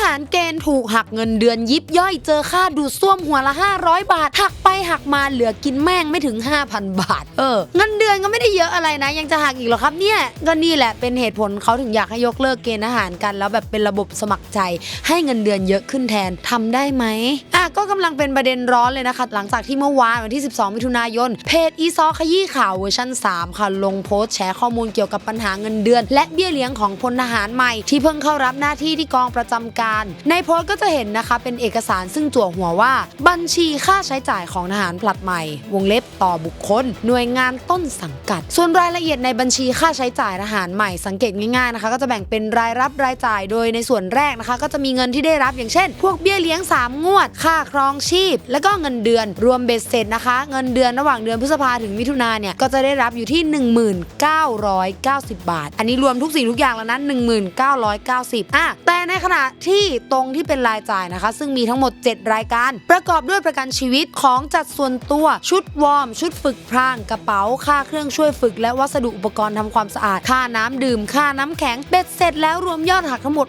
หารเกณฑ์ถูกหักเงินเดือนยิบย่อยเจอค่าดูดซ่วมหัวละ 500 บาท หัก หักมาเหลือกินแม่งไม่ถึง 5,000 บาท เออเงินเดือนก็ไม่ได้เยอะอะไรนะ ยังจะหักอีกหรอครับเนี่ยก็นี่แหละเป็นเหตุผลเขาถึงอยากให้ยกเลิกเกณฑ์อาหารกัน แล้วแบบเป็นระบบสมัครใจ ให้เงินเดือนเยอะขึ้นแทนทำได้ไหมอะก็กำลังเป็นประเด็นร้อนเลยนะคะหลังจากที่เมื่อวานวันที่ 12 มิถุนายนเพจอีซอขยี้ข่าวเวอร์ชัน3 ค่ะลงโพสต์แชร์ข้อมูลเกี่ยวกับปัญหาเงินเดือน และเบี้ยเลี้ยงของพลทหารใหม่ที่เพิ่งเข้ารับหน้าที่ที่กองประจำการ ในโพสต์ก็จะเห็นนะคะเป็นเอกสารซึ่งจั่วหัวว่า บัญชีค่าใช้จ่ายของทหารผลัดใหม่ วงเล็บต่อบุคคล หน่วยงานต้นสังกัด ส่วนรายละเอียดในบัญชีค่าใช้จ่ายทหารใหม่สังเกตง่ายๆนะคะ ก็จะแบ่งเป็นรายรับรายจ่ายโดยในส่วนแรกนะคะ ก็จะมีเงินที่ได้รับอย่างเช่น พวกเบี้ยเลี้ยง 3 งวด ค่าครองชีพ แล้วก็เงินเดือน รวมเบ็ดเสร็จนะคะ เงินเดือนระหว่างเดือนพฤษภาถึงมิถุนาเนี่ยก็จะได้รับอยู่ที่ 1990 บาท อันนี้รวมทุกสิ่งทุกอย่างแล้วนะ1990อะแต่ในขณะที่ตรงที่เป็นรายจ่ายนะคะ ซึ่งมีทั้งหมด 7 รายการ ประกอบด้วยประกันชีวิตของจจัดส่วนตัว ชุดวอร์ม ชุดฝึกพราง กระเป๋า ค่าเครื่องช่วยฝึก และวัสดุอุปกรณ์ทำความสะอาด ค่าน้ำดื่ม ค่าน้ำแข็งเบ็ดเสร็จแล้วรวมยอดหักทั้งหมด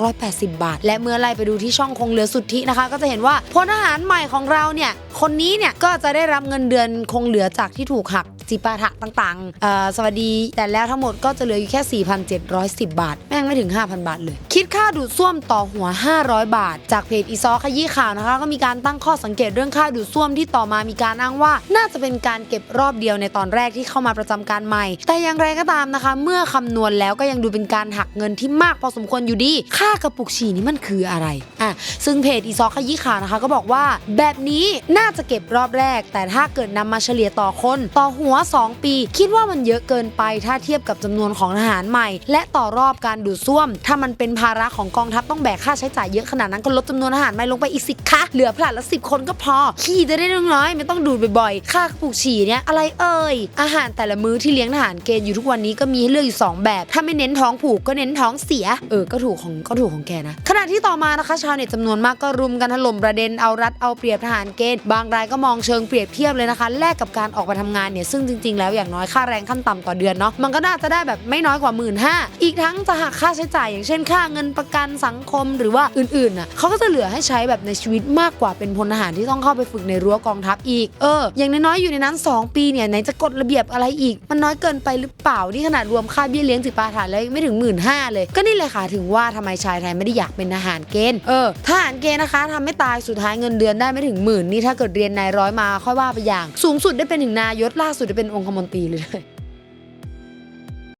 6,280 บาท และเมื่อไล่ไปดูที่ช่องคงเหลือสุทธินะคะ ก็จะเห็นว่าพลทหารใหม่ของเราเนี่ย คนนี้เนี่ยก็จะได้รับเงินเดือนคงเหลือจากที่ถูกหัก จิปาถะต่างๆสวัสดีแต่แล้วทั้งหมดก็จะเหลืออยู่แค่ 4,710 บาท แม่งไม่ถึง 5,000 บาทเลย คิดค่าดูดซ่วมต่อหัว 500 บาท จากเพจอีซอขยี้ข่าวนะคะ ก็มีการตั้งข้อสังเกตเรื่องค่าดูดซ่วมที่ต่อมามีการอ้างว่า น่าจะเป็นการเก็บรอบเดียวในตอนแรกที่เข้ามาประจำการใหม่ แต่อย่างไรก็ตามนะคะ เมื่อคำนวณแล้วก็ยังดูเป็นการหักเงินที่มากพอสมควรอยู่ดี ค่ากระปุกฉี่นี่มันคืออะไรอะซึ่งเพจอีซอขยี้ข่าวนะคะ ก็บอกว่า แบบนี้น่าจะเก็บรอบแรก แต่ถ้าเกิดนำมาเฉลี่ยต่อคนต่อหัวว2ปี คิดว่ามันเยอะเกินไปถ้าเทียบกับจำนวนของทหารใหม่ และต่อรอบการดูดซ่วม ถ้ามันเป็นภาระของกองทัพต้องแบกค่าใช้จ่ายเยอะขนาดนั้นก็ลดจำนวนทหารใหม่ลงไปอีกสิคะเหลือผลัดละสิบคนก็พอ ขี้จะได้น้อยๆไม่ต้องดูดบ่อยๆ ค่ากระปุกฉี่เนี่ยอะไรเอ่ยอาหารแต่ละมื้อที่เลี้ยงทหารเกณฑ์อยู่ทุกวันนี้ก็มีให้เลือกอยู่สองแบบ ถ้าไม่เน้นท้องผูกก็เน้นท้องเสีย เออก็ถูกของก็ถูกของแกนะขณะที่ต่อมานะคะชาวเน็ตจำนวนมากก็รุมกันถล่มประเด็นเอารัดเอาเปรียบทหารเกณฑ์บางรายก็มองเชิงเปรียบเทียบเลยนะคะ แลกกับการออกไปทำงานเนี่ยซึ่งจริง ๆ แล้วอย่างน้อยค่าแรงขั้นต่ำต่อเดือนเนาะมันก็น่าจะได้แบบไม่น้อยกว่า 1 5ื่นอีกทั้งจะหักค่าใช้จ่ายอย่างเช่น ค่าเงินประกันสังคมหรือว่าอื่นๆน่ะเขาก็จะเหลือให้ใช้แบบในชีวิตมากกว่าเป็นพลทหารที่ต้องเข้าไปฝึกในรั้วกองทัพอีกเอออย่างน้อยๆอยู่ในนั้น 2 ปีเนี่ยไหนจะกฎระเบียบอะไรอีก มันน้อยเกินไปหรือเปล่าที่ขนาดรวมค่าเบี้ยเลี้ยงสิปาถานแล้วยังไม่ถึงหมื่นห้าเลย ก็นี่เลยค่ะถึงว่าทำไมชายไทยไม่ได้อยากเป็นทหารเกณฑ์เออทหารเกณฑ์นะคะทำไม่ตายสุดท้ายเงินเดือนได้ไม่ถึงหมื่นนี่ถ้าเกิดเรียนนายร้อยมาค่อยว่าไปอย่าง สูงสุดได้เป็นถึงนายศล่าสุดเป็นองคมนตรีเลย